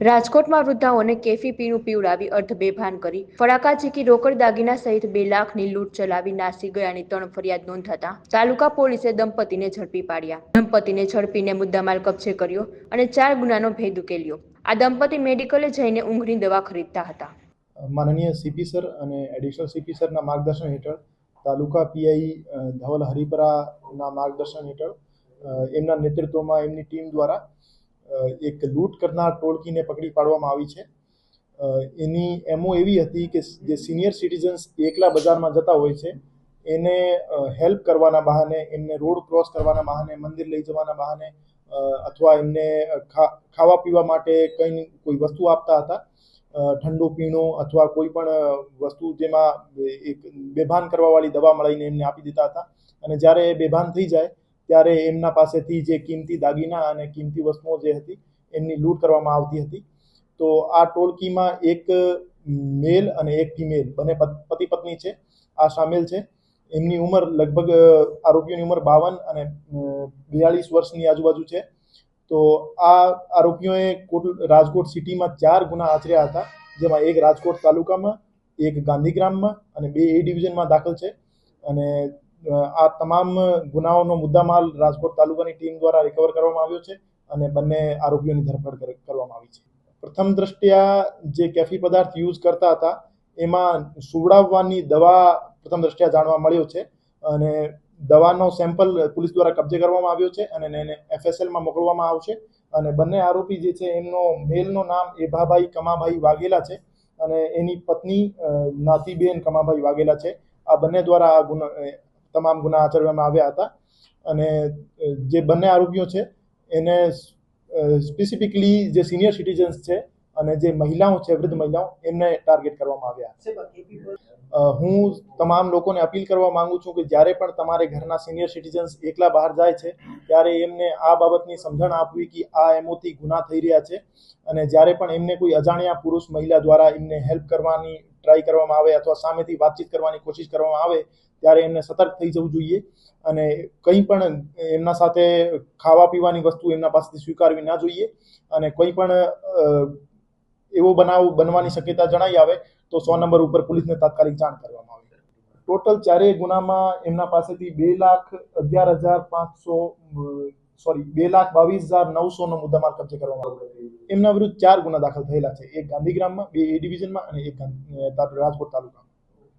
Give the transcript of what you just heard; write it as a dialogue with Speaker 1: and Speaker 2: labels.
Speaker 1: રાજકોટમાં વૃદ્ધાઓને કેફી પીણું પીવડાવી અર્ધ બેભાન કરી. ફડાકા ઝીકી રોકડ દાગીના સહિત બે લાખની લૂંટ ચલાવી નાસી ગયાની ત્રણ ફરિયાદ નોંધાતા તાલુકા પોલીસે દંપતીને ઝડપી પાડ્યા. દંપતીને ઝડપીને મુદ્દામાલ કબજે કર્યો અને ચાર ગુનાનો ભેદ ઉકેલ્યો. આ દંપતી મેડિકલે જઈને ઊંઘની દવા ખરીદતા હતા.
Speaker 2: માનનીય સીપી સર અને એડિશનલ સીપી સરના માર્ગદર્શન હેઠળ તાલુકા પીઆઈ ધવલ હરિપરાના માર્ગદર્શન હેઠળ એમના નેતૃત્વમાં એમની ટીમ દ્વારા એક લૂંટ કરનાર ટોળકીને પકડી પાડવામાં આવી છે. એની એમઓ એવી હતી કે જે સિનિયર સિટીઝન્સ એકલા બજારમાં જતા હોય છે, એને હેલ્પ કરવાના બહાને, એમને રોડ ક્રોસ કરવાના બહાને, મંદિર લઈ જવાના બહાને અથવા એમને ખાવા પીવા માટે કંઈ કોઈ વસ્તુ આપતા હતા ઠંડુ પીણું અથવા કોઈ પણ વસ્તુ જેમાં એક બેભાન કરવાવાળી દવા મળીને એમને આપી દેતા હતા. અને જ્યારે એ બેભાન થઈ જાય ત્યારે એમના પાસેથી જે કિંમતી દાગીના અને કિંમતી વસ્તુઓ જે હતી, એમની લૂંટ કરવામાં આવતી હતી. તો આ ટોળકીમાં એક મેલ અને એક ફિમેલ, બંને પત- પતિ પત્ની છે, આ સામેલ છે. એમની ઉંમર લગભગ આરોપીઓની ઉંમર બાવન અને બિયાળીસ વર્ષની આજુબાજુ છે. તો આ આરોપીઓએ કોટ- રાજકોટ સિટીમાં ચાર ગુના આચર્યા હતા, જેમાં એક રાજકોટ તાલુકામાં, એક ગાંધીગ્રામમાં અને બે એ ડિવિઝનમાં દાખલ છે. અને આ તમામ ગુનાઓનો મુદ્દામાલ રાજકોટ તાલુકાની ટીમ દ્વારા રિકવર કરવામાં આવ્યો છે અને બંને આરોપીઓની ધરપકડ કર- કરવામાં આવી છે. પ્રથમ દ્રષ્ટિયા જે કેફી પદાર્થ યુઝ કરતા હતા, એમાં સુવડાવવાની દવા પ્રથમ દ્રષ્ટિયા જાણવા મળ્યો છે અને દવાનો સેમ્પલ પોલીસ દ્વારા કબજે કરવામાં આવ્યો છે અને એને એફએસએલમાં મોકલવામાં આવશે અને બંને આરોપી જે છે એમનો મેલનો નામ એભાભાઈ કમાભાઈ વાઘેલા છે અને એની પત્ની નાતીબેન કમાભાઈ વાઘેલા છે. આ બંને દ્વારા આ ગુનો તમામ ગુના આચરવામાં આવ્યા હતા. અને જે બંને આરોપીઓ છે, એને સ્પેસિફિકલી જે સિનિયર સિટીઝન્સ છે અને જે મહિલાઓ છે, વૃદ્ધ મહિલાઓ એમને ટાર્ગેટ કરવામાં આવ્યા હું તમામ લોકોને અપીલ કરવા માંગુ છું કે જ્યારે પણ તમારે ઘરના સિનિયર સિટીઝન્સ એકલા બહાર જાય છે, ત્યારે એમને આ બાબતની સમજણ આપવી કે આ એમોથી ગુના થઈ રહ્યા છે. અને જ્યારે પણ એમને કોઈ અજાણ્યા પુરુષ મહિલા દ્વારા એમને હેલ્પ કરવાની ટ્રાય કરવામાં આવે અથવા સામેથી વાતચીત કરવાની કોશિશ કરવામાં આવે, ત્યારે એમને સતર્ક થઈ જવું જોઈએ અને કંઈ પણ એમના સાથે ખાવા પીવાની વસ્તુ એમના પાસેથી સ્વીકારવી ના જોઈએ અને કોઈ પણ એવો બનાવ બનવાની શક્યતા જણાઈ આવે તો સો નંબર ઉપર પોલીસને તાત્કાલિક જાણ કરવામાં આવે. ટોટલ ચારેય ગુનામાં એમના પાસેથી બે લાખ અગિયાર હજાર પાંચસો સોરી, બે લાખ બાવીસ હજાર નવસોનો મુદ્દામાલ કબજે કરવામાં આવ્યો એમના વિરુદ્ધ ચાર ગુના દાખલ થયેલા છે. એક ગાંધીગ્રામમાં, બે એ ડિવિઝનમાં અને એક રાજકોટ તાલુકામાં.